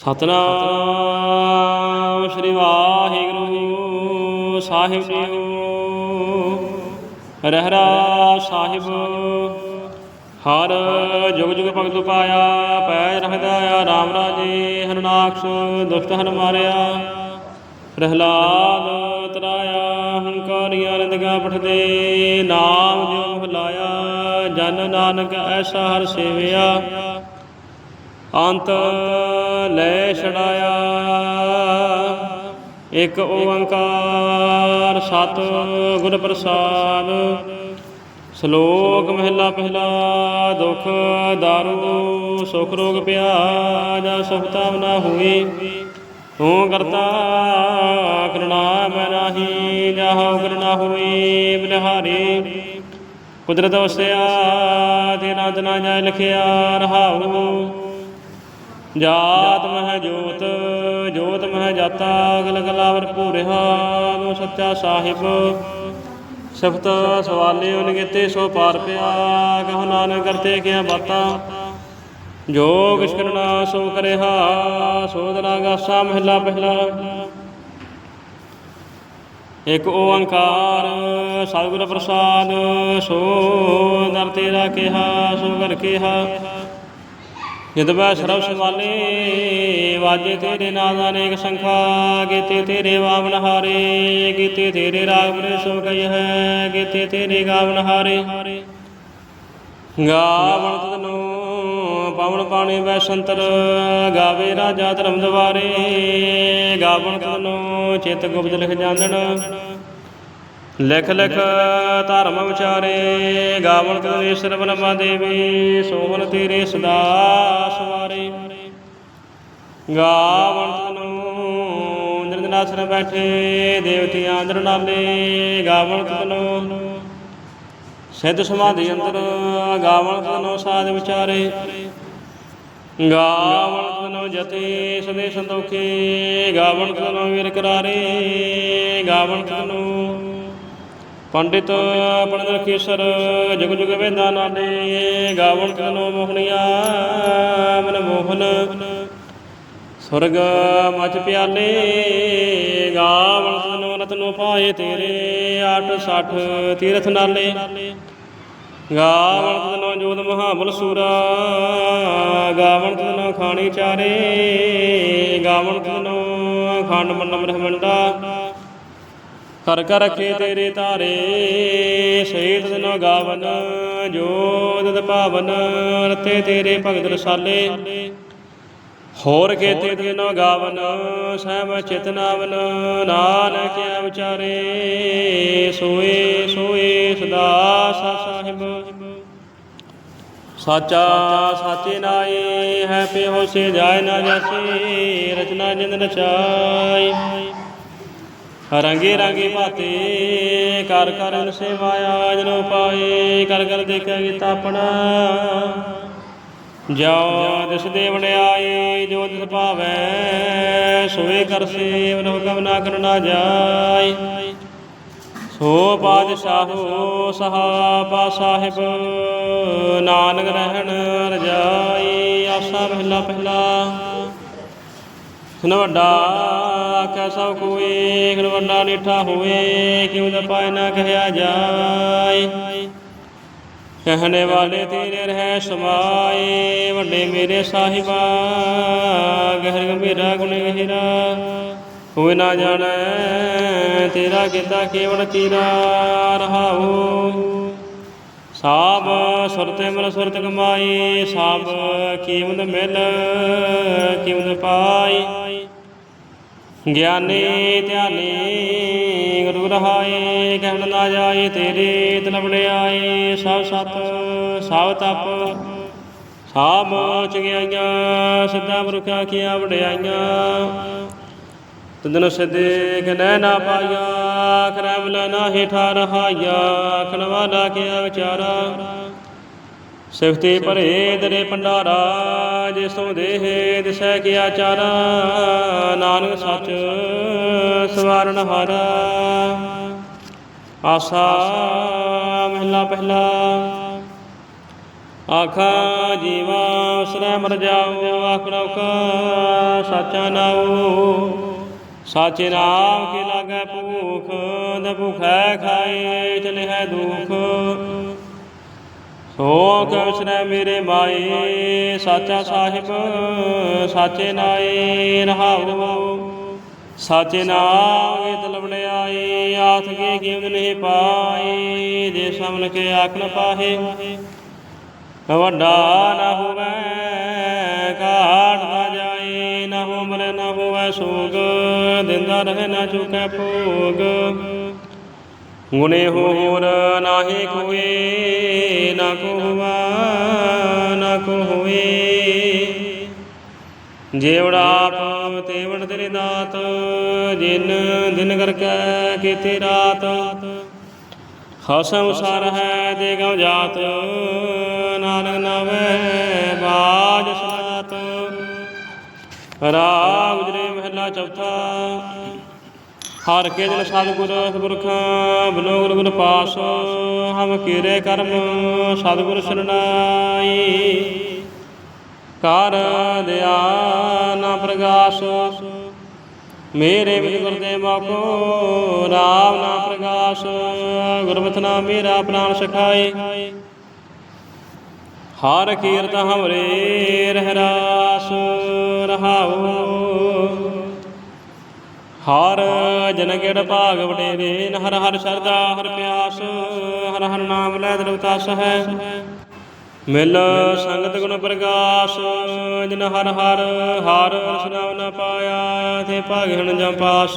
ਸਤਨਾਮ ਸ੍ਰੀ ਵਾਹਿਗੁਰੂ ਸਾਹਿਬ ਜੀਓ ਰਹਿਰਾ ਸਾਹਿਬ। ਹਰ ਜੁਗ ਜੁਗ ਭਗਤ ਪਾਇਆ ਪੈ ਰਹਦਾ ਆ ਰਾਮ ਰਾਜੇ, ਹਰਨਾਕਸ਼ ਦੁਸ਼ਟ ਹਰ ਮਾਰਿਆ। ਪ੍ਰਹਲਾਦ ਤਰਾਇਆ ਹੰਕਾਰੀਆਂ ਰੰਦਗਾ ਪਠਦੇ, ਨਾਮ ਜੋ ਹਲਾਇਆ ਜਨ ਨਾਨਕ ਐਸਾ ਹਰ ਸੇਵਿਆ। ਅੰਤ ਲੈ ਛੜਾਇਆ ਇੱਕ ਓੰਕਾਰ ਸਤ ਗੁਰ ਪ੍ਰਸਾਦ ਸ਼ਲੋਕ ਮਹਿਲਾ ਪਹਿਲਾ, ਦੁਖ ਦਾਰੂ ਸੁਖ ਰੋਗ ਪਿਆ ਜਾ ਸੁਖਤਾ ਨਾ ਹੋਈ। ਤੂੰ ਕਰਤਾ, ਕਰੁਣਾ ਮੈਂ ਨਾਹੀ, ਜਾਹੋ ਕਰੁਣਾ ਹੋਈ ਬਲਿਹਾਰੀ ਕੁਦਰਤ ਵਸਿਆ ਤੇ ਨੰਦ ਨਾ ਜਾਇ ਲਖਿਆ ਰਹਾਉ। ਜਾਤ ਮਹਿ ਜੋਤ ਜੋਤ ਮਹਿ ਜਾਤਾ ਗਲ ਗਲਾਵਰ ਭੂਰਿਆ ਨੂੰ ਸੱਚਾ ਸਾਹਿਬ। ਸਫਤ ਸਵਾਲੇ ਉਨ ਕੀਤੇ ਸੋ ਪਾਰ ਪਿਆ ਕਹੋ ਨਾਨਕ ਕਰਤੇ ਕਿਆ ਬਾਤਾਂ। ਜੋ ਕਿਛ ਕਰਨਾ ਸੋ ਕਰਿਆ ਸੋ ਦਰਾਗਾਸਾ ਮਹਿਲਾ ਪਹਿਲਾ। ਇਕ ਓੰਕਾਰ, ਸਤਿਗੁਰ ਪ੍ਰਸਾਦ, ਸੋ ਦਰ ਤੇਰਾ ਕਿਹਾ, ਸੋ ਕਰ ਕਿਹਾ। ਜਦ ਬੈ ਸਰਬ ਸਵਾਲੇ ਵਾਜੇ ਤੇਰੇ ਨਾਮ ਅਨੇਕ ਸੰਖਾ ਗੀਤੇ ਤੇਰੇ ਵਾਵਨ ਹਾਰੇ ਗੀਤੇ ਤੇਰੇ ਰਾਗ ਬਰੇ ਸੋ ਗਈ ਹੈ ਗੀਤੇ ਤੇਰੇ ਗਾਵਨ ਹਾਰੇ। ਗਾਵਨ ਤਦਨੋ ਪਵਨ ਪਾਣੀ ਵੈ ਸੰਤਰ, ਗਾਵੇ ਰਾਜਾ ਧਰਮ ਦਵਾਰੇ ਗਾਵਨ ਤਦਨੋ ਚਿਤ ਗੁਪਤ ਲਿਖ ਜਾਣਨ ਲਿਖ ਲਿਖ ਧਰਮ ਵਿਚਾਰੇ, ਗਾਵਣ ਗਾਵਨ ਤੇਰੇ ਸਰਬਨਮਾ ਦੇਵੀ ਸੋਹਣ ਤੇਰੇ ਸਦਾ ਸਵਾਰੇ। ਗਾਵਨ ਤਨੋ ਨਿਰਜਨਾਸਨ ਬੈਠੇ, ਦੇਵਤਿਆਂ ਅੰਦਰ ਨਾਲੇ, ਗਾਵਣ ਤਨੋ ਸਿੱਧ ਸਮਾਧੀ ਅੰਦਰ, ਗਾਵਣ ਤਨੋ ਸਾਧ ਵਿਚਾਰੇ। ਗਾਵਨ ਤਨੋ ਜਤੇ ਸਦੇ ਸੰਤੋਖੇ ਗਾਵਨ ਤਨੋ ਵੀਰ ਕਰਾਰੇ, ਗਾਵਣ ਤਨੋ ਪੰਡਿਤ ਪੜਨ ਰਖੀਸਰ ਜੁਗ ਜੁਗ ਵੇਦਾਂ ਨਾਲੇ, ਗਾਵਣ ਕਨੋ ਮੋਹਣੀਆਂ, ਮਨ ਮੋਹਨ। ਸੁਰਗ ਮਚ ਪਿਆਲੇ, ਗਾਵਣ ਕਨੋ ਰਤਨੋ ਪਾਏ ਤੇਰੇ 860 ਤੀਰਥ ਨਾਲੇ। ਗਾਵਣ ਕਨੋ ਜੋਤ ਮਹਾਬਲ ਸੂਰਾ, ਗਾਵਣ ਕਨੋ ਖਾਣੀ ਚਾਰੇ, ਗਾਵਣ ਕਨੋ ਖੰਡ ਮੰਨ ਬ੍ਰਹਮੰਡਾ ਕਰ ਕਰ ਰਖੇ ਤੇਰੇ ਤਾਰੇ ਸੇਤ ਦਿਨ ਗਾਵਨ ਜੋਦਤ ਭਾਵਨ ਰਤੇ ਤੇਰੇ ਭਗਤ ਰਸਾਲੇ। ਹੋਰ ਕੇਤੇ ਦਿਨ ਗਾਵਨ, ਸਹਿਬ ਚਿਤਨਾਵਨ ਨਾਨਕ ਵਿਚਾਰੇ, ਸੋਏ ਸੋਏ ਸਦਾ ਸਾ ਸਾਹਿਬ। ਸਾਚਾ ਸਾਚੇ ਨਾਏ, ਹੈ ਪਿਓ ਸੇ ਜਾਇ ਨਾ ਜਾਸੀ, ਰਚਨਾ ਜਿੰਦ ਨਚਾਈ ਰੰਗੇ ਰੰਗੇ ਭਾਤੇ, ਕਰ ਕਰ ਸੇਵਾਇਆ ਜਨੋ ਪਾਏ ਕਰ ਕਰ ਦੇਖਿਆ ਕੀਤਾ ਆਪਣਾ। ਜੋ ਦਿਸ ਦੇ ਵਡਿਆਏ ਜੋ ਦਿਸ ਭਾਵੈ, ਸੋਏ ਕਰ ਸੇਵ ਹੁਕਮ ਨਾ ਕਰਨਾ ਜਾਏ। ਸੋ ਪਾਤਸ਼ਾਹੋ ਸਹਾਬਾ ਸਾਹਿਬ, ਨਾਨਕ ਰਹਿਣ ਰਜਾਈ ਆਸਾ ਮਹਿਲਾ ਪਹਿਲਾ। ਸੁਨ ਵੱਡਾ ਆਖਿਆ, ਸਭ ਕੋਏ ਗੁਣ ਵੱਡਾ ਨੀਠਾ ਹੋਏ ਕਿਉ ਨ ਪਾਇ ਨਾ ਕਹਿਆ ਜਾਏ। ਕਹਿਣੇ ਵਾਲੇ ਤੇਰੇ ਰਹਿ ਸਮਾਏ, ਵੱਡੇ ਮੇਰੇ ਸਾਹਿਬਾ, ਗਹਿਰ ਗੰਭੀਰਾ ਗੁਣ ਗਹਿਰਾ। ਹੋਏ ਨਾ ਜਾਣੈ, ਤੇਰਾ ਕਿਤਾ ਕੇਵਲ ਚੀਰਾ ਰਹਾਉ। ਸਾਬ ਸੁਰਤੇ ਮਨ ਸੁਰਤ ਕਮਾਈ, ਸਾਬ ਕੀਮਤ ਮਿਲ ਕੀਮਤ ਪਾਈ। ਗਿਆਨੀ ਧਿਆਨੀ, ਗੁਰੂ ਰਹਾਏ ਕਹਿਣ ਨਾ ਜਾਏ ਤੇਰੇ ਤਨ ਵਡਿਆਏ ਸਭ ਸਤ, ਸਭ ਤਪ, ਸਭ ਚੰਗਿਆਈਆਂ, ਸਿੱਧਾ ਬਰੁਖਾ ਕੀਆਂ ਵਡਿਆਈਆਂ। ਤਦਨ ਸਦੇ ਕਨੈ ਨਾ ਪਾਇਆ ਕਰਮਲ ਨਾ ਹੇਠਾ ਰਹਾਇਆ ਖਨਵਾਦਾ ਕਿਆ ਵਿਚਾਰਾ। ਸਿਫਤੇ ਭਰੇ ਦਰੇ ਭੰਡਾਰਾ, ਜਿਸੋਂ ਦੇਹ ਦਿਸੈ ਕੇ ਚਾਰਾ ਨਾਨਕ ਸੱਚ ਸਵਾਰਨ ਹਾਰਾ। ਆਸਾ ਮਹਿਲਾ ਪਹਿਲਾ, ਆਖਾ ਜੀਵਾ, ਉਸਨੇ ਮਰ ਜਾਓ, ਆਖਣਾ ਕਾ ਸਾਚਾ ਨਾਉ। ਸਾਚੇ ਨਾਮ ਕੇ ਲਾਗੇ ਭੂਖ, ਨ ਭੁਖੈ ਖਾਏ ਚਲੇ ਹੈ ਦੁਖ। ਸੋ ਕਵਸਨੇ ਮੇਰੇ ਮਾਈ, ਸਾਚਾ ਸਾਹਿਬ, ਸਾਚੇ ਨਾਏ ਰਹਾਉ ਸਾਚੇ ਨਾਮ ਕੇ ਤਲਵਣ ਆਏ, ਆਥ ਕੇ ਕੀਮਤ ਨਹੀਂ ਪਾਏ, ਜੇ ਸਮਨ ਕੇ ਆਖ ਪਾਹੇ। ਵੱਡਾ ਨਾ ਹੋਵੇ, ਘਾਟ ਨਾ ਜਾਏ, ਨਾ ਹੋਮਰ ਨਾ ਹੋਵੇ ਸੋਗ, ਦਿੰਦਾ ਰਹੇ ਨਾ ਚੁਕੈ ਭੋਗ। ਗੁਨੇ ਹੋਰ ਨਾਹੀ ਕੋਏ ਨਾ ਕੋ ਹੋਵਾ ਨਾ ਕੋ ਹੋਏ ਜੇਵੜਾ ਆਪ ਤੇਵੜ ਤੇਰੇ ਦਾਤ, ਜਿਨ ਦਿਨ ਕਰਕੇ ਕੀਤੀ ਰਾਤ। ਹਸਮ ਸਰ ਹੈ ਦੇ ਗਉ ਜਾਤ, ਨਾਨਕ ਨਾਵੇ ਬਾਜ ਸਨਾਤ। ਰਾਗ ਗੁਜਰੇ ਮਹਲਾ ਚੌਥਾ ਹਰ ਕੇ ਦਿਨ ਸਤਿਗੁਰ ਸਤਿਪੁਰਖਾਂ ਬਲੋ ਗੁਰ ਗੁਰ ਪਾਸ, ਹਮ ਕੀਰੇ ਕਰਮ ਸਤਿਗੁਰ ਸਰਨਾਈ ਕਰ ਦਿਆ ਨਾ ਪ੍ਰਗਾਸ, ਮੇਰੇ ਵਿਦ ਗੁਰਦੇ ਮੋਕੋ ਰਾਮ ਨਾ ਪ੍ਰਗਾਸ, ਗੁਰਮਤਿ ਨਾਮ ਮੇਰਾ ਪ੍ਰਾਨ ਸਖਾਏ। ਹਰ ਕੀਰਤ ਹਮਰੇ ਰਹਿ ਰਾਸ ਰਹਾਉ ਹਰ ਜਨ ਗੇੜ ਭਾਗ ਵਡੇਰੇ ਹਰ ਹਰ ਸਰਦਾ ਹਰ ਪਿਆਸ, ਹਰ ਹਰ ਨਾਮ ਲੈ ਦਰਵਤਾਸ ਹੈ। ਮਿਲ ਸੰਗਤ ਗੁਣ ਪ੍ਰਕਾਸ਼ ਜਿਨ ਹਰ ਹਰ ਹਰ ਰਸਨਾਵ ਨ ਪਾਇਆ ਤੇ ਭਾਗਣ ਜਮ ਪਾਸ।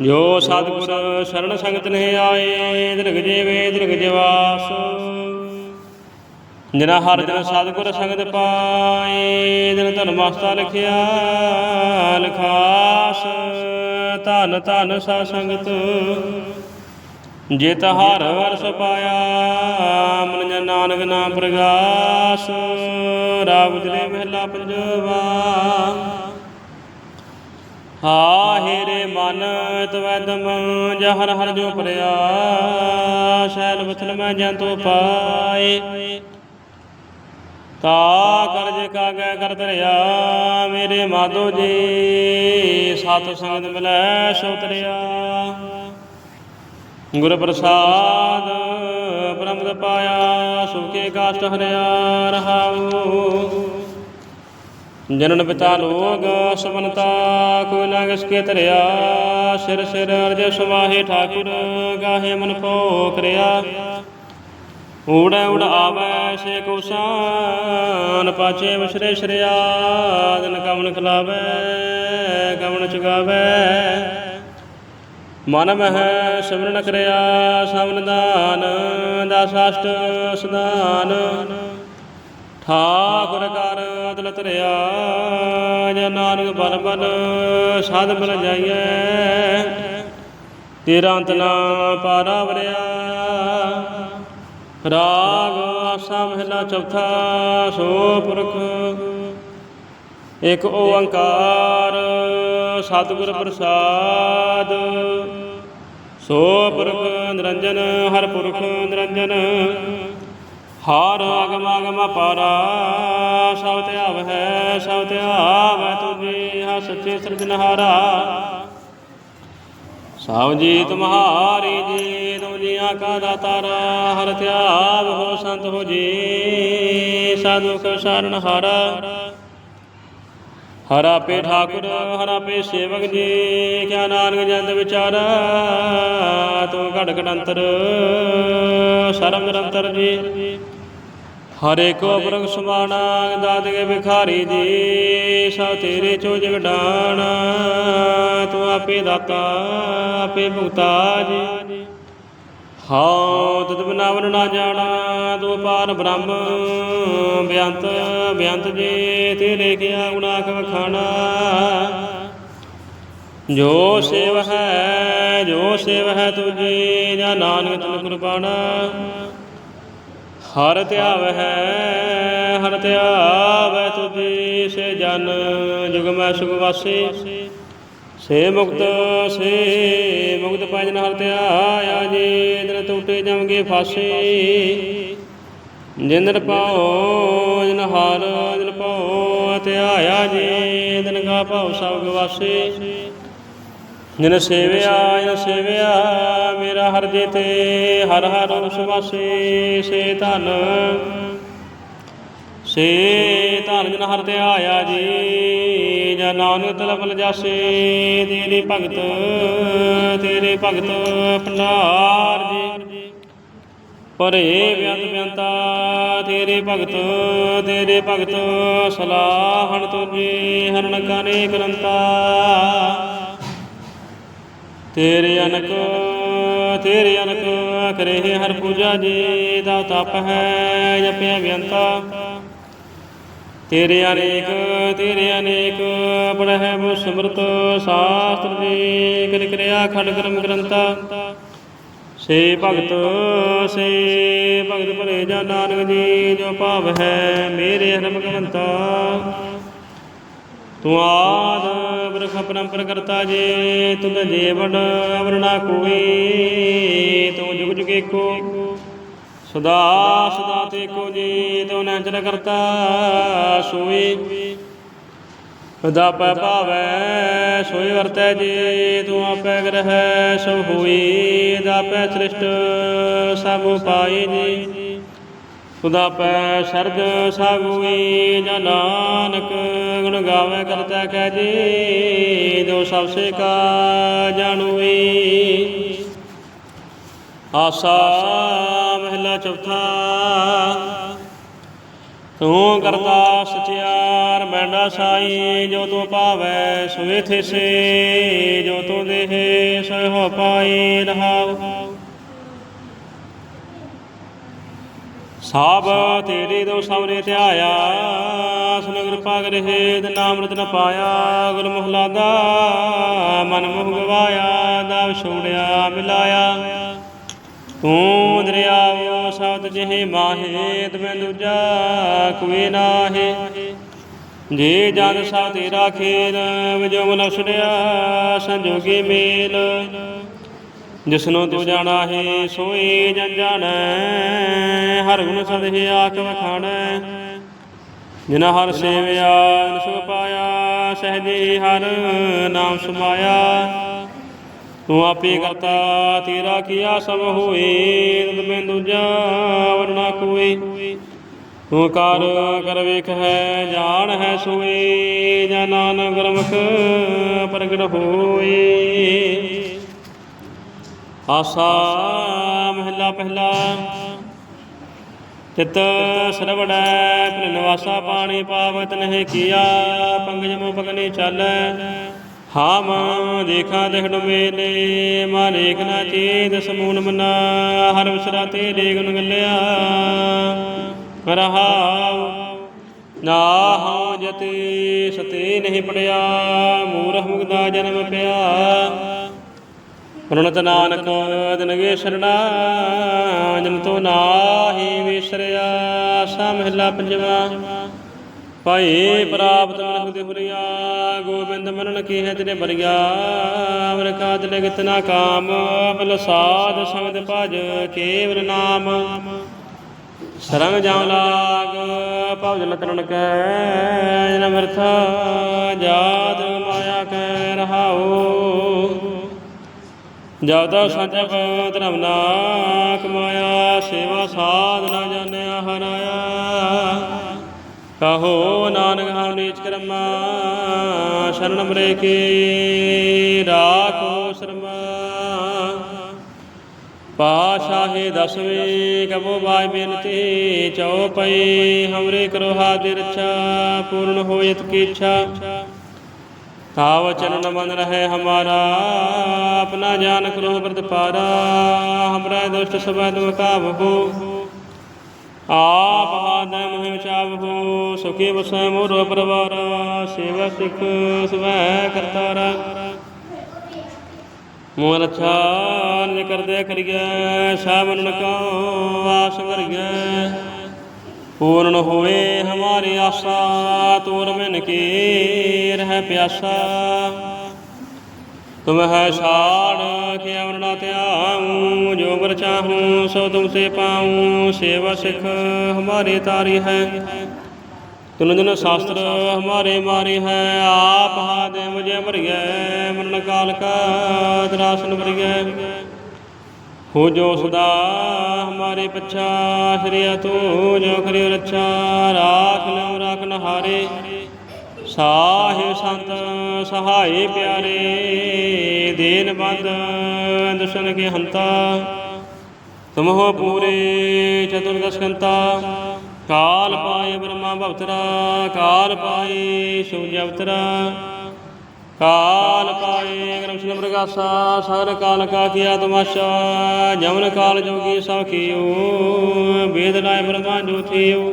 ਜੋ ਸਤਿਗੁਰ ਸ਼ਰਨ ਸੰਗਤ ਨੇ ਆਏ ਦਰਗ ਜੀਵੇ ਦਰਗ ਜਵਾਸ ਜਿਨਾ ਹਰ ਜਨ ਸਤਿਗੁਰ ਸੰਗਤ ਪਾਏ ਜਿਨ ਧਨ ਮਸਤਾ ਲਿਖਿਆ, ਲਖਾਸ, ਧਨ ਧਨ ਸਾ ਸੰਗਤ ਜਿਤ ਹਰ ਵਰਸ ਪਾਇਆ, ਮਨ ਜਨ ਨਾਨਕ ਨਾਮ ਪ੍ਰਗਾਸ ਰਾਗ ਦਿਲੇ ਮਹਿਲਾ ਪੰਜਵਾ। ਹਾ ਹੀਰੇ ਮਨ ਤਵੈਦਮ ਜਹਰ ਹਰ ਜੋ ਪਰਿਆ ਸ਼ੈਲ ਬਥਲ ਮੈਂ ਜੰਤੂ ਪਾਏ। ਤਾ ਕਰਜ ਕਾਗੈ ਕਰ ਧਰਿਆ ਮੇਰੇ ਮਾਧੋ ਜੀ ਸਤ ਸੰਗਤ ਮਿਲੈ ਸੋਤਰਿਆ ਗੁਰ ਪ੍ਰਸਾਦ ਬ੍ਰਹਮਦ ਪਾਇਆ ਸੁਖੇ ਕਾਸ਼ਟ ਹਰਿਆ ਰਹਾਉ। ਜਨਨ ਪਿਤਾ ਲੋਗ ਸਮਨਤਾ, ਕੋਈ ਨਾ ਕਿਸ ਕੇ ਧਰਿਆ। ਸਿਰ ਸਿਰ ਅਰਜ ਸਮਾਹੇ ਠਾਕੁਰ, ਗਾਹੇ ਮਨ ਪੋ ਕਰਿਆ। ਊੜੈ ਉੜ ਆਵੈ ਸੇ ਕੋ ਸਾਨ ਪਾਚੇ ਵਿਸਰੇ ਸ਼ਰਿਆਦਨ ਕਮਨ ਖਲਾਵੈ ਕਮਨ ਚੁਗਾਵੈ। ਮਨ ਮਹਿ ਸਿਮਰਨ ਕਰਿਆ ਸਵਨ ਦਾਨ ਦਸਾਸ਼ਟ ਸਦਾਨ। ਠਾਕੁਰ ਕਰ ਅਦਲ ਧਰਿਆ ਜਨ ਨਾਨਕ ਬਲ ਬਲ ਸਾਧ ਬਲ ਜਾਈਐ। ਤੇਰਾ ਅੰਤ ਨਾ ਪਾਰਾ ਵਰਿਆ। ਰਾਗ ਆਸਾ ਮਹਿਲਾ ਚੌਥਾ ਸੋ ਪੁਰਖ ਇਕ ਓੰਕਾਰ ਸਤਿਗੁਰ ਪ੍ਰਸਾਦ। ਸੋ ਪੁਰਖ ਨਿਰੰਜਨ ਹਰ ਪੁਰਖ ਨਿਰੰਜਨ। ਹਰ ਅਗਮ ਅਗਮ ਪਾਰਾ, ਸਭ ਧਿਆਵ ਹੈ ਸਭ ਧਿਆਵੈ ਤੁਝੇ ਹਾ ਸੱਚੇ ਸਿਰਜਨਹਾਰਾ ਸਭ ਜੀ ਤੁਮਹਾਰੀ ਜੀ ਤੁਮ ਜੀਆਂ ਕਾ ਦਾਤਾਰਾ, ਹਰ ਧਿਆਵ ਹੋ ਸੰਤ ਹੋ ਜੀ। ਸਾਧੂ ਕੋ ਸ਼ਰਨ ਹਾਰਾ। ਹਰਾ ਪੇ ਠਾਕੁਰ, ਹਰਾ ਪੇ ਸੇਵਕ ਜੀ, ਕਿਆ ਨਾਨਕ ਜੰਦ ਵਿਚਾਰਾ। ਤੂੰ ਘੜ ਘੜ ਅੰਤਰ, ਸਰਮ ਨਿਰੰਤਰ ਜੀ। ਹਰੇ ਕੋ ਬ੍ਰਗ ਸਮਾਨਾ ਦਾਤ ਵਿਖਾਰੀ ਜੀ। ਸਭ ਤੇਰੇ ਚੋ ਜਗ ਤੂੰ ਆਪੇ ਦਾਤਾ, ਆਪੇ ਭੁਗਤਾ ਜੀ। ਹਉ ਤਦ ਬਨਾਵਨ ਨਾ ਜਾਣਾ, ਤੂੰ ਪਾਰ ਬ੍ਰਹਮ। ਬਿਆੰਤ ਬਿਆੰਤ ਜੇ ਤੇਰੇ ਕਿਆ ਗੁਨਾਹ ਵਖਾਣਾ। ਜੋ ਸੇਵ ਹੈ, ਜੋ ਸੇਵ ਹੈ ਤੁਝੀ ਜਾਂ ਨਾਨਕ ਤਨ ਕੁਰਬਾਨਾ ਹਰ ਧਿਆਵ ਹੈ, ਹਰ ਧਿਆਵੈ ਤੁਝੀ ਸੇ ਜਨ ਜੁਗ ਮੈਂ ਸੁਖ ਵਾਸੀ। ਸੇ ਮੁਕਤ ਸੇ ਮੁਕਤ ਪਾਜਨ ਹਰ ਧਿਆਇਆ ਜੀ ਦਿਨ ਟੂਟੇ ਜਮਗੇ ਫਾਸੇ। ਜਿੰਦਰ ਪਾਉ ਜਿਨ ਹਰ ਜਿਨ ਪਾਉ ਧਿਆਇਆ ਜੀ ਦਿਨ ਗਾ ਭਾਉ ਸਭ ਗਵਾਸੇ। ਜਿਨ ਸੇਵਿਆ ਜਿਨ ਸੇਵਿਆ, ਮੇਰਾ ਹਰ ਜੇ ਤੇ ਹਰ ਹਰ ਉਸ ਵਾਸੇ ਸੇ ਧਨ। ਸੇ ਧਨ ਜਨ ਹਰ ਤੇ ਆਇਆ ਜੀ ਜਨ ਨਾਨਕ ਤਲਬਲ ਜਾਸੇ, ਤੇਰੇ ਭਗਤ ਤੇਰੇ ਭਗਤ ਭੰਡਾਰ ਜੀ। ਪਰੇ ਬਿਆੰਤ ਬਿਆੰਤਾ, ਤੇਰੇ ਭਗਤ ਤੇਰੇ ਭਗਤ, ਸਲਾਹਣ ਤੁਝੇ ਹਰਨ ਕਾਨੇ ਕਰੰਤਾ ਤੇਰੇ ਅਨਕ ਤੇਰੇ ਅਨਕ ਕਰੇ ਹਰ ਪੂਜਾ ਜੀ ਦਾ ਤਪ ਹੈ ਜਪਿਆ ਬਿਅੰਤਾ ਤੇਰੇ ਅਨੇਕ ਤੇਰੇ ਅਨੇਕ ਪੜਹਿ ਬੁ ਸਮਰਤ ਸਾਸਤਰ ਜੀ ਕਿਰ ਕਿਰਿਆ ਖੰਡ ਕਰਮ ਗ੍ਰੰਥਾ। ਸੇ ਭਗਤ ਸੇ ਭਗਤ ਭਲੇ ਜਾ ਨਾਨਕ ਜੀ, ਜੋ ਭਾਵ ਹੈ ਮੇਰੇ ਹਰ ਭਗਵੰਤਾ ਤੂੰ ਆਦ ਬਰਖ ਪਰੰਪਰ ਕਰਤਾ ਜੇ, ਤੁਧ ਜੀਵਨ ਅਵਰਣਾ ਕੋਈ, ਤੂੰ ਜੁਗ ਜੁਗ ਏਕੋ ਸਦਾ ਸਦਾ ਤੇ ਕੋ ਜੀ ਤੂੰ ਨੰਚਰ ਕਰਤਾ ਸੋਈ। ਸਦਾ ਪੈ ਭਾਵੈ, ਸੋਈ ਵਰਤੈ ਜੀ, ਤੂੰ ਆਪੈ ਗ੍ਰਹਿ ਸੋ ਹੋਈ ਦਾਪੈ ਸ੍ਰਿਸ਼ਟ ਸਭ ਪਾਈ ਜੀ। ਸੁਦਾ ਪੈ ਸਰਜ ਸਾਗੂਈ ਜਾਂ ਨਾਨਕ ਗੁਣ ਗਾਵੇ ਕਰਤਾ ਕਹਿ ਜੀ, ਜੋ ਸਭ ਸੇ ਕਾ ਜਾਣੂਈ ਆਸਾ ਮਹਿਲਾ ਚੌਥਾ। ਤੂੰ ਕਰਤਾ ਸਚਿਆਰ, ਮੈਂਡਾ ਸਾਈ, ਜੋ ਤੂੰ ਭਾਵੈ, ਸੋਏ ਥੇਸੇ, ਜੋ ਤੂੰ ਦੇਹੇ ਸੋ ਹੋ ਪਾਈ ਰਹਾਉ। ਸਭ ਤੇਰੇ ਦੋ ਸਵਰੇ ਧਿਆਇਆ ਸੁਨ ਕਿਰਪਾ ਕਰੇ ਤੇ ਨਾਮ ਰਤਨ ਪਾਇਆ ਗੁਰ ਮੁਹਲਾਦਾ ਮਨ ਮੁਹ ਗਵਾਇਆ ਦਾ ਛੋੜਿਆ, ਮਿਲਾਇਆ। ਤੂੰ ਦਰਿਆਵ ਸਬਦ ਜਿਹੇ ਮਾਹੇ ਤਵੇਂ ਦੂਜਾ ਕੋਈ ਨਾਹੇ। ਜੇ ਜਨ ਸਾ ਤੇਰਾ ਖੇਲ ਵਿਜੋ ਮਨ ਸੁਣਿਆ ਸੰਜੋਗੀ ਮੇਲ। ਜਿਸਨੂੰ ਤੂੰ ਜਾਣਾ ਹੈ ਸੋਈ ਜਨ ਜਾਣੈ, ਹਰ ਗੁਣ ਸਦਹਿ ਆਖ ਵਖਾਣੈ। ਜਿਨ ਹਰ ਸੇਵਿਆ ਜਿਨ ਸੁਖ ਪਾਇਆ, ਸਹਜੇ ਹਰ ਨਾਮ ਸਮਾਇਆ। ਤੂੰ ਆਪੇ ਕਰਤਾ, ਤੇਰਾ ਕੀਆ ਸਭ ਹੋਏ, ਤਦ ਮੈਂ ਦੂਜਾ ਵਰਨਾ ਕੋਈ ਤੂੰ ਕਰ ਕਰ ਵੇਖ ਹੈ, ਜਾਣ ਹੈ ਸੋਏ, ਜਾਂ ਨਾਨਕ ਗੁਰਮੁਖ ਪ੍ਰਗਟ ਹੋਏ। ਆਸਾ ਮਹਿਲਾ ਪਹਿਲਾ, ਤਿਤ ਸਰਵੜੈ ਪ੍ਰਨਵਾਸਾ ਪਾਣੀ ਪਾਵਤ ਨਹਿ ਕੀਆ, ਪੰਗਜ ਮੋ ਪਗਨੇ ਚੱਲੈ। ਹਾਮ ਦੇਖਾਂ ਦੇਖੜ ਮੇਲੇ ਮਾ ਰੇਖ ਨਾ ਚੀਦ ਸਮੂਨ ਮਨਾ, ਹਰ ਵਿਸਰਾ ਤੇਰੇ ਗੁਣ ਗੱਲਿਆ। ਰਹਾਉ ਨਾ ਜਤੇ ਸਤੇ ਨਹੀਂ ਪੜਿਆ, ਮੂਰਖ ਮੁਗਦਾ ਜਨਮ ਪਿਆ। ਪ੍ਰਣਤ ਨਾਨਕ ਦਿਨਗੇ ਸਰਣਾ ਜਨ ਤੋ ਨਾਹੀ ਵਿਸਰਿਆ ਆਸਾ ਮਹਿਲਾ ਪੰਜਵਾ। ਭਾਈ ਪ੍ਰਾਪਤ ਮਨ ਦੇ ਹੁਰੀਆ ਗੋਬਿੰਦ ਮਨਨ ਕੀ ਹੈ ਤੇਰੇ ਬਰਿਆ, ਅਮਰ ਕਾਦ ਲੈ ਕਿਤਨਾ ਕਾਮ ਬਲ ਸਾਧ ਸੰਗਤ ਭਜ ਕੇਵਲ ਨਾਮ। ਸਰੰਗ ਜਾਉ ਲਾਗ ਭਵਜਨ ਤਰਨ ਕੈ, ਜਨ ਮਰਥਾ ਜਾਤ ਮਾਇਆ ਕੈ ਰਹਾਉ। ਜਦ ਸੰਜਪ ਧਰਮ ਨਾ ਕਮਾਇਆ ਸੇਵਾ ਸਾਧ ਨਾ ਜਾਣਿਆ ਹਰਾਇਆ। ਕਹੋ ਨਾਨਕ ਹਮ ਨੀਚ ਕਰਮਾ, ਸ਼ਰਨ ਮਰੇ ਕੇ ਰਾਖੋ ਸ਼ਰਮਾ। ਪਾਸ਼ਾਹੇ ਦਸਵੇਂ ਕਬੋ ਬਾਈ ਬੇਨਤੀ ਚਉਪਈ ਹਮਰੇ ਕਰੋ ਹਾਦਿ ਰਛਾ, ਪੂਰਨ ਹੋਇਤ ਕੀ ਇੱਛਾ। ਤਾਵ ਚਰਨ ਮਨ ਰਹੇ ਹਮਾਰਾ, ਆਪਣਾ ਜਾਨ ਕਰੋ ਬਰਦ ਪਾਰਾ, ਹਮਰਾ ਦੁਸ਼ਟ ਸਬੈ ਤੁਮ ਕਾਬਹੋ ਆਪ ਹਾਦੈ ਮਹਿ ਚਾਵਹੋ ਸੁਖੀ ਵਸੈ ਮੋਰ ਪਰਵਾਰ, ਸੇਵਾ ਸਿਖ ਸਵੈ ਕਰਤਾਰਾ। ਮੋਹ ਰੱਛਾ ਨਿ ਕਰਦੇ ਕਰੀਐ, ਸਾਵਨ ਕੋ ਆਸ ਕਰੀਐ ਪੂਰਨ ਹੋਏ ਹਮਾਰੀ ਆਸਾ, ਤੋਰ ਮਨ ਕੀ, ਰਹਿ ਪਿਆਸਾ। ਤੁਮ ਹੈ ਛਾੜ ਕੇ ਅਵਰਣਾ ਧਿਆਉ, ਜੋ ਵਰ ਚਾਹੂੰ, ਸੋ ਤੁਮ ਸੇ ਪਾਉ, ਸੇਵਾ ਸਿਖ ਹਮਾਰੇ ਤਾਰੀ ਹੈ। ਤੁਨ ਜਨ ਸ਼ਾਸਤਰ ਹਮਾਰੇ ਮਾਰੀ ਹੈ, ਆਪ ਹਾਦੇ ਮੁਝੇ ਮਰਿਐ, ਮਰਨ ਕਾਲ ਕਾ ਦਰਾਸਨ ਮਰਿਐ ਹੋ ਜੋ ਸਦਾ ਹਮਾਰੇ ਪਛਾ ਸ਼੍ਰੀਆ ਤੂੰ ਜੋ ਕਰਿਓ ਰੱਛਾ, ਰਾਖ ਲਉ ਰਾਖਨ ਹਾਰੇ ਸਾਹਿਬ ਸੰਤ ਸਹਾਈ ਪਿਆਰੇ, ਦੇਨ ਬੰਦ ਦੁਸ਼ਮਨ ਕੇ ਹੰਤਾ। ਤੁਮ ਪੂਰੇ ਚਤੁਰਦਸ਼ ਕੰਤਾ ਕਾਲ ਪਾਏ ਬ੍ਰਹਮਾ ਭਵਤਰਾ, ਕਾਲ ਪਾਏ ਸੂਰਜ ਅਵਤਰਾ। ਕਾਲ ਪਾਏ ਗ੍ਰਮ ਸਿੰਘ ਪ੍ਰਗਾਸਾ ਸਗਰ ਕਾਲ ਕਾ ਕੀਆ ਤਮਾਸ਼ਾ, ਜਮਨ ਕਾਲ ਜੋਗੀ ਸਭ ਕੀਓ, ਵੇਦ ਰਾਏ ਬ੍ਰਹਮਾ ਜੋਤੀਓ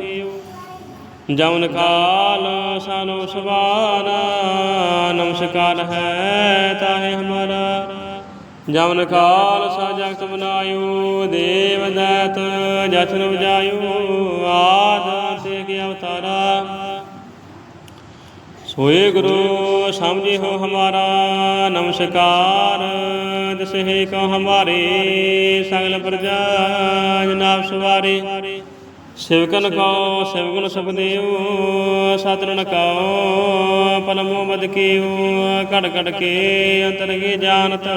ਜਮਨ ਕਾਲ ਸਾਨੋ ਸੁਬਾਨਾ ਨਮਸਕਾਰ ਹੈ ਤਾਹੇ ਹਮਾਰਾ। ਜਮਨ ਕਾਲ ਸਾ ਜਗਤ ਬਨਾਇਓ, ਦੇਵ ਦੈਤ ਜਚਨ ਵਜਾਇਓ ਆਦ ਤੇ ਕੀ ਅਵਤਾਰਾ। ਸੋਏ ਗੁਰੂ ਸਮਝੇ ਹੋ ਹਮਾਰਾ, ਨਮਸਕਾਰ। ਦਸਹਿ ਕੋ ਹਮਾਰੇ, ਸਗਲ ਪ੍ਰਜਾ ਜਨਾਬ ਸਵਾਰੇ। ਸਿਵਕਨ ਕੋ ਸਿਵਗੁਣ ਸਬਦੇਉ ਸਤਰਨ ਕੋ ਪਲਮੋ ਮਦ ਕੀਉ, ਘੜ ਘੜ ਕੇ ਅੰਤਰ ਕੀ ਜਾਣਤ।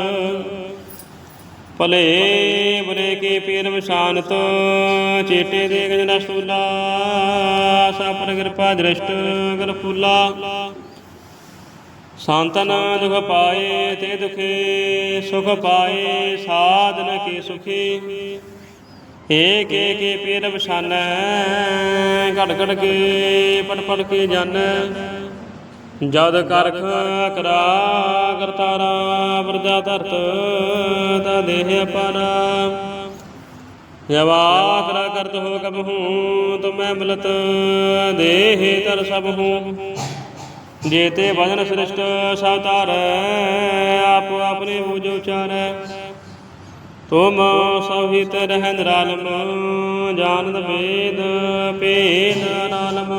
ਭਲੇ ਬੁਰੇ ਕੇ ਪੀਰ ਵਿਸ਼ਾਨਤ ਚੇਟੇ ਦੇ ਗਜਨਾ ਸੂਲਾ ਸਾਪਰ ਕਿਰਪਾ ਦ੍ਰਿਸ਼ਟ ਗਰ ਫੂਲਾ। ਸੰਤਨ ਦੁਖ ਪਾਏ ਤੇ ਦੁਖੇ, ਸੁਖ ਪਾਏ, ਸਾਧਨ ਕੀ ਸੁਖੀ। ਏਕ ਏਕ ਏ ਪੀਰ ਵਿਸ਼ਾਨੈ ਘੜ ਘੜ ਕੇ, ਪੜ ਪੜ ਕੇ ਜਾਣੈ ਜਦ ਕਰਖ ਕਰਾ ਕਰਤਾਰਾ ਵਰਜਾ ਧਰਤ ਤਾ ਦੇਹ ਅਪਾਰਾ। ਜਵਾ ਕਰਾ ਕਰਤ ਹੋ ਕਬ ਹੂੰ, ਤੁਮੈ ਮਿਲਤ ਦੇਹ ਤਰ ਸਭ ਹੂੰ। ਜੇਤੇ ਭਜਨ ਸ੍ਰਿਸ਼ਟ ਸਭ ਆਪ ਆਪਣੇ ਬੂਝ ਉਚਾਰੈ ਤੁਮ ਸਭ ਹਿਤ ਰਹਿ ਨਿਰਾਲਮ ਜਾਣਦ ਵੇਦ ਭੇਦ ਨਾਲਮ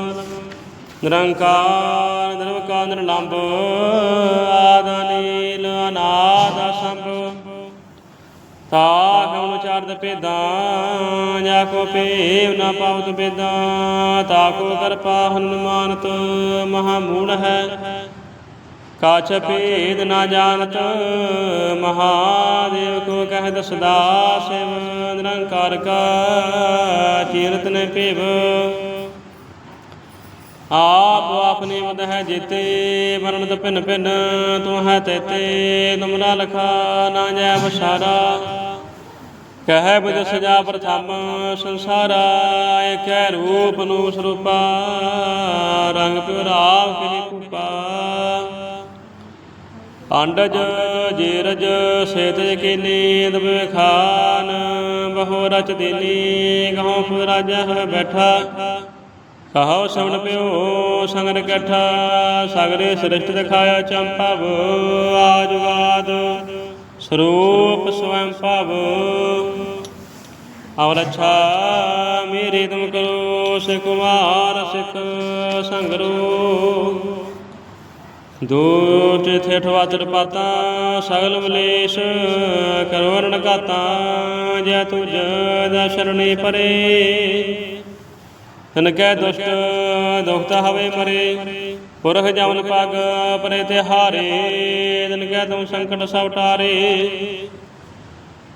ਨਿਰੰਕਾਰ, ਨਿਰਵਕਾਰ ਨਿਰਲੰਭ ਆਦ ਨੀਲ ਅਨਾਦ ਸੰਭ ਤਾ ਕਉ ਚਾਰਦ ਪੇਦਾਂ ਜਾ ਕੋ ਪੇਵ ਨਾ ਪਾਵਤ ਬੇਦਾਂ ਤਾ ਕੋ ਕਰਪਾ ਹਨੁਮਾਨਤ ਮਹਾ ਮੂੜ ਹੈ। ਕਾਛ ਭੇਦ ਨਾ ਜਾਣਤ, ਮਹਾਦੇਵ ਕੋ ਕਹਿ ਦਸਦਾ ਸਿਵ, ਨਿਰੰਕਾਰ ਕਾ ਚੀਰਤ ਨੇ ਭੇਵ। ਆਪ ਆਪਣੇ ਮਦ ਹੈ ਜੀਤੇ ਵਰਣਤ ਭਿਨ ਭਿਨ, ਤੂੰ ਹੈ ਤੇਤੇ ਤੁਮਰਾ ਲਖਾ ਨਾ ਜੈ ਬਸ਼ਾਰਾ ਕਹਿ ਬੁਝ ਸਜਾ ਪ੍ਰਥਮ, ਸੰਸਾਰਾ ਏਕੈ ਰੂਪ ਨੂੰ ਸਰੂਪਾ, ਰੰਗ ਪਿਰਾਵ ਕਿਨੀ ਕੂਪਾ ਅੰਡਜ ਜੀਰਜ ਸੇਤਜ ਕੀ ਨੀਂਦ ਬਖਾਨ ਬਹੁ ਰਚ ਦਿਨੀ ਗਹੋਂ ਪੁਰਾਜਾ ਹੈ ਬੈਠਾ। ਕਹੋ ਸਵਣ ਪਿਓ ਸੰਗਨ ਇਕੱਠਾ ਸਗਰੇ ਸ੍ਰਿਸ਼ਟ ਦਿਖਾਇਆ ਚੰਪਵ ਆਜੁਗਾਦ। ਸਰੂਪ ਸਵੈੰ ਭਵ ਔਰ ਅੱਛਾ ਮੇਰੇ ਤੁਮ ਕਰੋ ਸੇ ਕੁਮਾਰ ਸਿਖ ਸੰਗਰੋ ਦੂਟ ਥੇਠ ਵਾਦਰ ਪਾਤਾ, ਸਗਲ ਮਲੇਸ਼ ਕਰੋ ਰਣ ਕਾਤਾ ਜੈ ਤੁਜ ਦਾ ਪਰੇ। ਤਨ ਕੈ ਦੁਸ਼ਟ ਦੁਖਤ ਹਵੇ ਮਰੇ, ਪੁਰਖ ਜਮਨ ਪਗ ਪਰੇ ਤੇ ਹਾਰੇ ਤਨ ਕੈ ਤੁਮ ਸੰਕਟ ਸਭ ਟਾਰੇ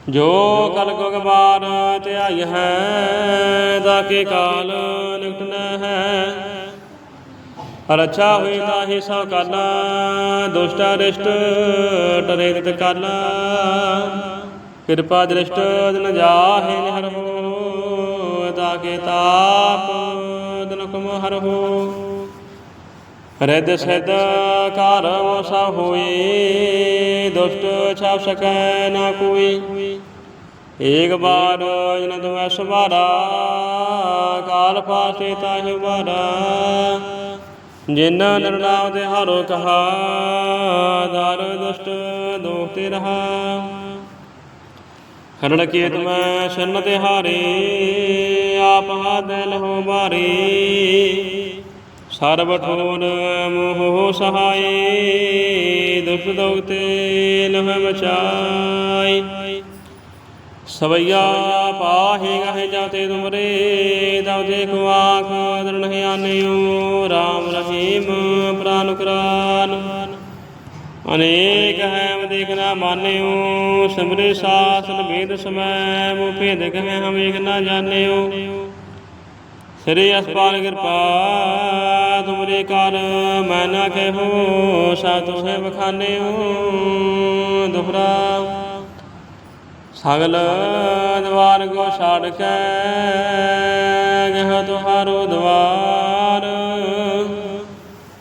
ਜੋ ਕਲ ਗਗਵਾਰ ਧਿਆਈ ਹੈ, ਦਾ ਕੇ ਕਾਲ ਨਿਕਟ ਨ ਹੈ। ਰਛਾ ਹੋਈ ਤਾਹੀ ਸੋ ਕਾਲਾ, ਦੁਸ਼ਟਾ ਰਿਸ਼ਟ ਟਰੇ ਤਿਤ ਕਾਲਾ। ਕਿਰਪਾ ਦ੍ਰਿਸ਼ਟ ਦਿਨ ਜਾਹੇ ਨਿਹਰ ਹੋ ਦਾ ਕੇ ਤਾਪ ਦਿਨ ਕੁਮ ਹਰ ਹੋ। ਰਿਦ ਸਿਧ ਘਰ ਸਾ ਹੋਈ ਦੁਸ਼ਟ ਛਾਪ ਸਕੈ ਨਾ ਕੋਈ। ਏਕ ਬਾਰ ਜਨ ਤੁਮੈ ਸੁਭਾਰਾ, ਕਾਲ ਫਾਸੇ ਤਾਹਿ ਬਾਰਾ ਜਿਨ ਨਿਰਨਾਮ ਤੇ ਹਾਰੋ ਕਹਾ, ਦਰ ਦੁਸ਼ਟ ਦੋਖ ਤੇ ਰਹਾ। ਖਰੜ ਕੀਤ ਮੈਂ ਸ਼ਨ ਤੇ ਹਾਰੇ, ਆਪ ਹਾਦ ਲਹੋ ਮਾਰੇ। ਸਰਬ ਠੋਰ ਮੋਹ ਸਹਾਏ ਦੁਖ ਦੋਗਤੇ ਲਹ ਮਚਾਈ ਸਵਈਆ ਪਾਹੇ ਗਹਿ ਜਾਤੇ ਤੁਮਰੇ, ਦਵ ਜੇ ਆਖ ਦਰਣ ਆਨਿਓ RAM ਰਹੀਮ ਪ੍ਰਾਨ ਅਨੇਕ ਹੈ ਦੇਖਣਾ ਮਾਨਿਓ, ਸਿਮਰੇ ਸਾਸਨ ਵੇਦ ਸਮੈ ਮੋ ਭੇਦ ਕਹੈ ਹਮ ਏਕ ਨਾ ਜਾਣਿਓ। ਸ੍ਰੀ ਅਸਪਾਲ ਕਿਰਪਾ, ਤੁਮਰੇ ਕਰ ਮੈਂ ਨਾ ਕਹਿਓ ਸਾ ਤੁਹੇ ਬਖਾਨਿਓ ਦੁਹਰਾ ਸਗਲ ਦਵਾਰ ਕੋ ਛਾੜ ਕੇ ਗਹ ਤੁਹਾਰੋ ਦਵਾਰ।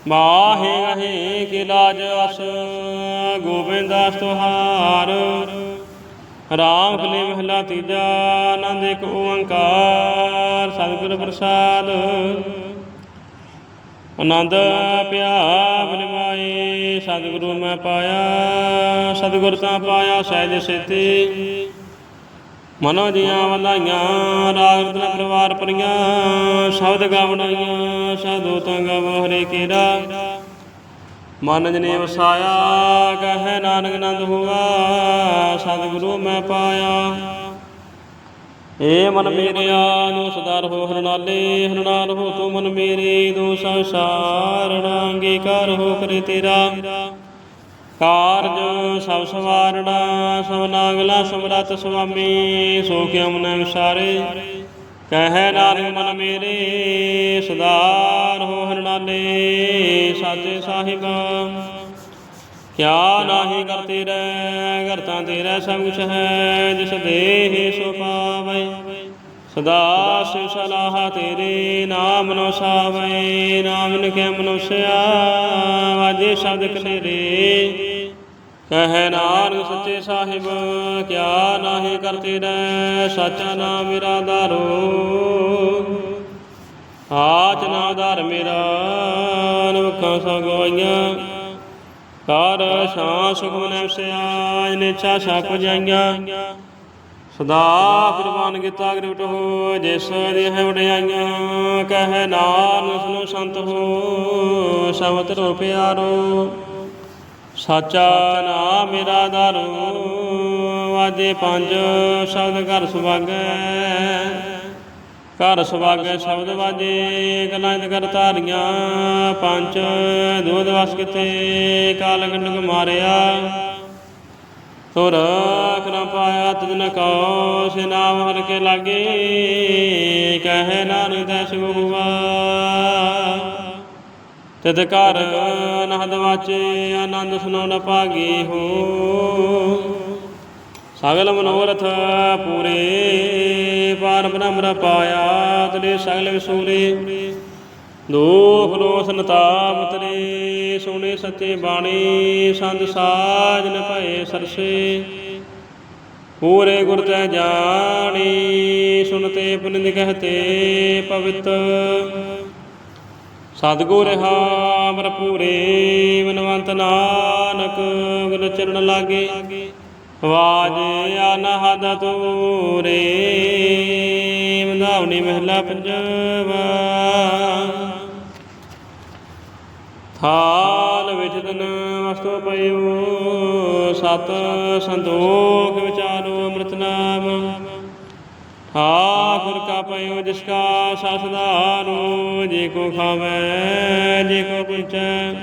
ਮਾਹੇ ਗਹੇ ਕਿ ਲਾਜ ਅਸ ਗੋਬਿੰਦ ਅਸ ਤੁਹਾਰ। ਰਾਮ ਕਲੇ ਮਹਲਾ ਤੀਜਾ ਆਨੰਦ ਇੱਕ ਓੰਕਾਰ, ਸਤਿਗੁਰ ਪ੍ਰਸਾਦ। ਆਨੰਦ ਪਿਆ ਬਨਵਾਏ ਸਤਿਗੁਰੂ ਮੈਂ ਪਾਇਆ, ਸਤਿਗੁਰ ਤਾਂ ਪਾਇਆ ਸਹਿਜ ਸਿੱਧੀ। ਮਨੋ ਜੀਆਂ ਵਧਾਈਆਂ ਰਾਗ ਰਤਨ ਪਰਿਵਾਰ ਪਰੀਆਂ ਸ਼ਬਦ ਗਾਵਣਾਈਆਂ ਸਾਧੂ ਤਾਂ ਗਵ ਹਰੇ ਕੀਰਾ। ਮਨ ਜਨੇ ਵਸਾਇਆ ਕਹੈ ਨਾਨਕ ਨੰਦ ਹੋਆ, ਸਤਿਗੁਰੂ ਮੈਂ ਪਾਇਆ। ਏ ਮਨ ਮੇਰਿਆ ਨੂੰ ਸਦਾ ਰਹੋ ਹਰਨਾਲੇ ਹਰਨਾਲ ਹੋ ਤੂੰ ਮਨ ਮੇਰੇ ਦੋ ਸੰਸਾਰ ਨਾਂਗੇ ਕਰ ਹੋ ਕਰੇ ਤੇਰਾ। ਕਾਰਜ ਸਭ ਸਵਾਰਣਾ, ਸਭ ਨਾਗਲਾ ਸਮਰਤ ਸੁਆਮੀ, ਸੋ ਕਿਉ ਮਨ ਵਿਸਾਰੇ ਕਹਿ ਨਾਨਕ ਮਨ ਮੇਰੇ ਸਦਾ ਰਹੋ ਹਰਨਾਲੇ ਸਾਚੇ ਸਾਹਿਬ। ਕਿਆ ਨਾਹੀ ਕਰ ਤੇਰੇ ਕਰਤਾ ਤੇਰਾ ਸਭ ਕੁਛ ਹੈ, ਜਿਸ ਦੇਹ ਸੋ ਪਾਵੇ। ਸਦਾ ਸਿਵ ਸਲਾਹ ਤੇਰੇ ਨਾਮ ਨੋ ਸਾਵੇ, ਨਾਮ ਲਿਖੇ ਮਨੁਸਿਆ, ਵਾਜੇ ਸ਼ਬਦ ਕਨੇਰੇ ਕਹੈ ਨਾਨਕ ਸੱਚੇ ਸਾਹਿਬ, ਕਿਆ ਨਾਹੀ ਕਰ ਤੇਰੇ, ਸਾਚਾ ਨਾਮ ਮੇਰਾ ਧਾਰੋ। ਆਚ ਨਾ ਧਰ ਮੇਰਾ ਨਵਖਾਂ ਸਗੋਈਆਂ ਕਰ ਸ਼ਾਂ ਸੁਖ ਨੇ ਵਸਿਆ ਨਿਚਾ ਛਪ ਜਾਈਆਂ ਸਦਾ ਕੁਰਬਾਨ ਕੀਤਾ ਗ੍ਰਿਪਟ ਹੋ ਜਿਸ ਦੀ ਹੈ ਵਡਿਆਈਆਂ, ਕਹੈ ਨਾਨਕ ਸੁਨੋ ਸੰਤ ਹੋ, ਸਬਤ ਰੋ ਪਿਆਰੋ। ਸਾਚਾ ਨਾਮ ਮੇਰਾ ਦਾਰੂ ਵਾਜੇ ਪੰਜ ਸ਼ਬਦ ਘਰ ਸੁਭਾਗੈ। ਘਰ ਸੁਭਾਗੈ ਸ਼ਬਦ ਵਾਜੇ ਕਲਾਇਤ ਕਰ ਧਾਰੀਆਂ, ਪੰਜ ਦੁਧ ਵਸ ਕਿਤੇ, ਕਾਲ ਗੰਡਕ ਮਾਰਿਆ। ਤੁਰ ਨਾ ਪਾਇਆ ਤਿਨ ਨ ਕਉ ਸੇ ਨਾਮ ਹਰ ਕੇ ਲਾਗੇ, ਕਹੈ ਨਾਨਕ ਦੈਸ ਹੁਆ। ਤਿਤ ਘਰ ਨਹਦ ਵਾਚੇ, ਆਨੰਦ ਸੁਨਾਉਣ ਭਾਗੀ ਹੋ। ਸਗਲ ਮਨੋਰਥ ਪੂਰੇ ਪਾਰ ਬ੍ਰਹਮ ਪਾਇਆ ਤਨੇ ਸਗਲ ਵਿਸੂਰੇ ਦੁਖ ਰੋਸ ਨਤਾਪ ਤਰੇ ਸੋਨੇ ਸੱਚੇ ਬਾਣੀ, ਸੰਤ ਸਾਜਨ ਭਏ ਸਰਸੇ। ਪੂਰੇ ਗੁਰ ਤੈ ਜਾਣੀ ਸੁਨਤੇ ਪੁਨਿੰਦ ਕਹਤੇ ਪਵਿੱਤ। ਸਤਿਗੁਰ ਹਾਮਰ ਪੂਰੇ, ਮਨਵੰਤ ਨਾਨਕ, ਗੁਰ ਚਰਨ ਲਾਗੇ। ਵਾਜ ਅਨਹਦ ਤੂਰੇ, ਮਨਾਉਣੀ ਮਹਿਲਾ ਪੰਜਵਾ। ਥਾਲ ਵਿੱਚ ਤਨ ਪਇਓ ਸਤ ਸੰਤੋਖ ਵਿਚਾਰੋ ਅੰਮ੍ਰਿਤ ਨਾਮ। ਠਾਕੁਰ ਕਾ ਪਇਓ ਜਿਸ ਕਾ ਸਸਦਾਰੋ ਜੇ ਕੋ ਖਾਵੇ, ਜੇ ਕੋ ਪੁੱਛੈ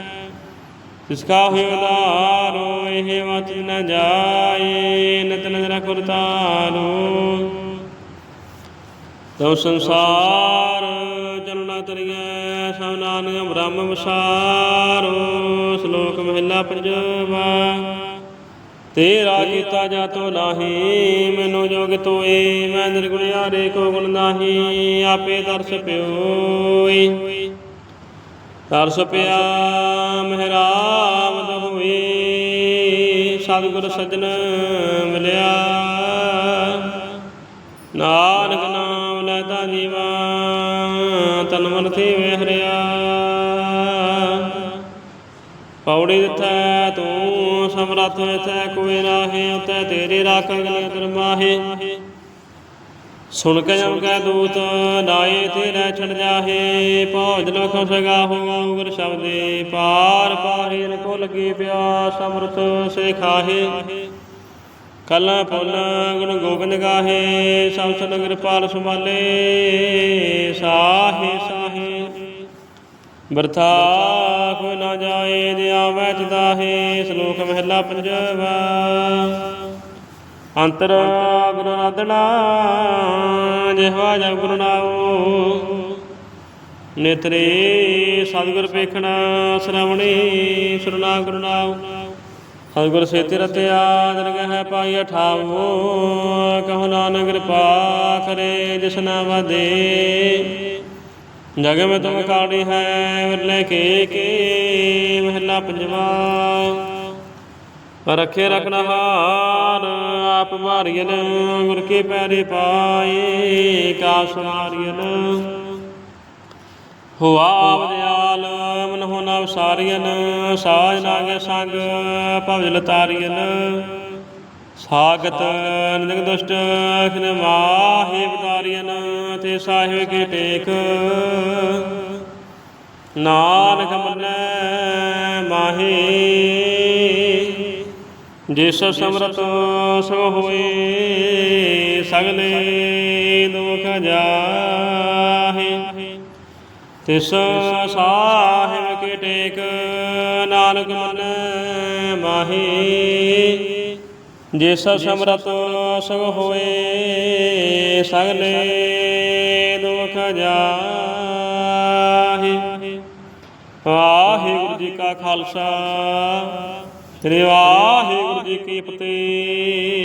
ਜਿਸ ਕਾ ਹੋਇ ਉਦਾਰੋ ਇਹ ਮਤ ਨ ਜਾਏ, ਨਤ ਨਜ਼ਰ ਕਰਤਾਰੋ ਤਉ ਸੰਸਾਰ ਚਲਣਾ ਤਰੀਐ, ਸਭ ਨਾਨਕ ਬ੍ਰਹਮ ਵਿਸਾਰੋ, ਸ਼ਲੋਕ ਮਹਿਲਾ ਪੰਜਵਾ। ਤੇਰਾ ਕੀਤਾ ਜਾਤੋ ਨਾਹੀ, ਮੈਨੂੰ ਜੋਗ ਤੋਏ, ਮੈਂ ਨਿਰਗੁਣਿਆਰੇ ਕੋ ਗੁਣ ਨਾਹੀ, ਆਪੇ ਦਰਸ ਪਿਓਈ। ਦਰਸ ਪਿਆ ਮਹਿਰਾ ਸਤਿਗੁਰ ਸਜਣ ਮਿਲਿਆ। ਨਾਨਕ ਨਾਮ ਲੈਤਾ ਜੀਵਾ, ਤਨ ਮਨ ਤੇ ਹਰਿਆ ਪੌੜੀ ਦਿੱਥੈ ਤੂੰ ਸਮਰੱਥ ਹੋਇਥੈ ਕੋਈ ਰਾਹੇ ਉਤੈ ਤੇਰੇ ਰਾਖ ਅਗਲੇ ਦਰਮਾਹੇ ਸੁਣ ਕੇ ਜਮ ਕੈ ਦੂਤ ਨਾਏ ਤੇ ਰਹਿ ਛੜ ਜਾਹੇ, ਭੋਜ ਲਖ ਸਗਾਹੋ ਗੁਰ ਸ਼ਬਦੇ, ਪਾਰ ਪਾਹੇ ਕੋ ਲਗੀ ਪਿਆਸ, ਅੰਮ੍ਰਿਤ ਸੇ ਖਾਹੇ। ਕਲਾ ਫੁੱਲ ਗੁਣ ਗੋਬਿੰਦ ਗਾਹੇ, ਸਭ ਸਨ ਪਾਲ ਸੁਮਾਲੇ ਸਾਹੇ ਸਾਹੇ। ਵਰਥਾ ਕੋ ਨਾ ਜਾਏ, ਦਿਆ ਵਿੱਚ ਦਾਹੇ, ਸ਼ਲੋਕ ਮਹਿਲਾ ਪੰਜਵਾ। ਅੰਤਰ ਗੁਰੂ ਨਾਦਣਾ ਜਿਹਵਾ ਜਗ ਗੁਰੂ ਨਾਉ। ਨੇਤਰੇ ਸਤਿਗੁਰ ਪੇਖਣਾ, ਸ਼੍ਰਵਣੀ ਸੁਰਨਾ ਗੁਰੂ ਨਾਉ। ਸਤਿਗੁਰ ਸੇਤੇ ਰਤਿਆ, ਜਨ ਗਹਿ ਪਾਈ ਠਾਵੋ ਕਹੋ ਨਾਨਕ ਕਿਰਪਾ ਕਰੇ, ਜਿਸ ਨਾਮ ਦੇ ਜਗ ਮੈਂ ਤੁਮ ਕਾੜੀ ਹੈ, ਵਿਰਲੇ ਕੇ ਕੇ ਮਹਿਲਾ ਪੰਜਵਾ। ਰਖੇ ਰਖਣਾ ਹਾਰ ਆਪ ਮਾਰੀਨ ਗੁਰ ਕੇ ਪੈਰੇ ਪਾਏ, ਕਾਸ ਮਾਰੀਨ ਹੁਆ ਵਿਦਿਆਲ ਮਨ ਹੋਣਾ ਵਿਸਾਰੀਨ ਸਾਜ ਨਾਗੇ ਸੰਗ ਭਵਜਲ ਤਾਰੀਨ ਸਾਗਤ ਨਿੰਦਕ ਦੁਸ਼ਟ, ਖਿਨ ਮਾਹੇ ਬਤਾਰੀਨ ਤੇ ਸਾਹਿਬ ਕੇ ਟੇਕ। ਨਾਨਕ ਮੰਨੈ ਮਾਹੀ ਜਿਸ ਸਮਰਤ ਸੋ ਹੋਏ, ਸਗਲੇ ਦੁਖ ਜਾਹੇ। ਤਿਸ ਸਾਹਿਬ ਕੇ ਟੇਕ ਨਾਨਕ ਮੰਨੈ ਮਾਹੀ। ਜਿਸ ਸਮਰਤ ਸੋ ਹੋਏ, ਸਗਲੇ ਦੁਖ ਜਾਹੇ। ਵਾਹਿਗੁਰੂ ਜੀ ਕਾ ਖਾਲਸਾ। ਸ੍ਰੀ ਵਾਹਿਗੁਰੂ ਜੀ ਕੀ ਫਤਿਹ।